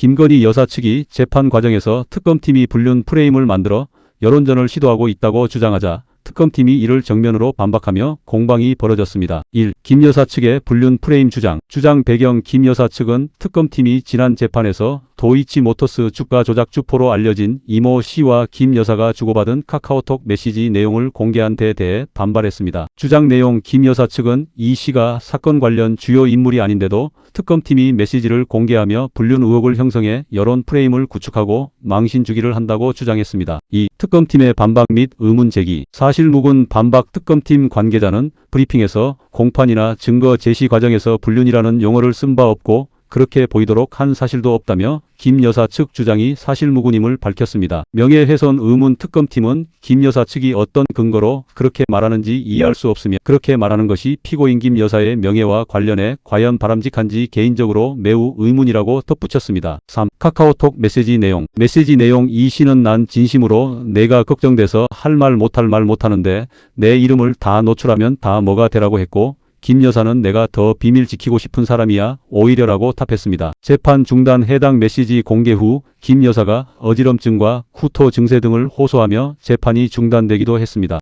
김건희 여사 측이 재판 과정에서 특검팀이 불륜 프레임을 만들어 여론전을 시도하고 있다고 주장하자 특검팀이 이를 정면으로 반박하며 공방이 벌어졌습니다. 1. 김 여사 측의 불륜 프레임 주장. 주장 배경 김 여사 측은 특검팀이 지난 재판에서 도이치 모터스 주가 조작 주포로 알려진 이모 씨와 김 여사가 주고받은 카카오톡 메시지 내용을 공개한 데 대해 반발했습니다. 주장 내용 김 여사 측은 이 씨가 사건 관련 주요 인물이 아닌데도 특검팀이 메시지를 공개하며 불륜 의혹을 형성해 여론 프레임을 구축하고 망신 주기를 한다고 주장했습니다. 2. 특검팀의 반박 및 의문 제기. 사실 묵은 반박 특검팀 관계자는 브리핑에서 공판이나 증거 제시 과정에서 불륜이라는 용어를 쓴 바 없고 그렇게 보이도록 한 사실도 없다며 김 여사 측 주장이 사실무근임을 밝혔습니다. 명예훼손 의문 특검팀은 김 여사 측이 어떤 근거로 그렇게 말하는지 이해할 수 없으며 그렇게 말하는 것이 피고인 김 여사의 명예와 관련해 과연 바람직한지 개인적으로 매우 의문이라고 덧붙였습니다. 3. 카카오톡 메시지 내용. 메시지 내용 이 씨는 난 진심으로 내가 걱정돼서 할 말 못할 말 못하는데 내 이름을 다 노출하면 다 뭐가 되라고 했고 김 여사는 내가 더 비밀 지키고 싶은 사람이야 오히려라고 답했습니다. 재판 중단 해당 메시지 공개 후 김 여사가 어지럼증과 구토 증세 등을 호소하며 재판이 중단되기도 했습니다.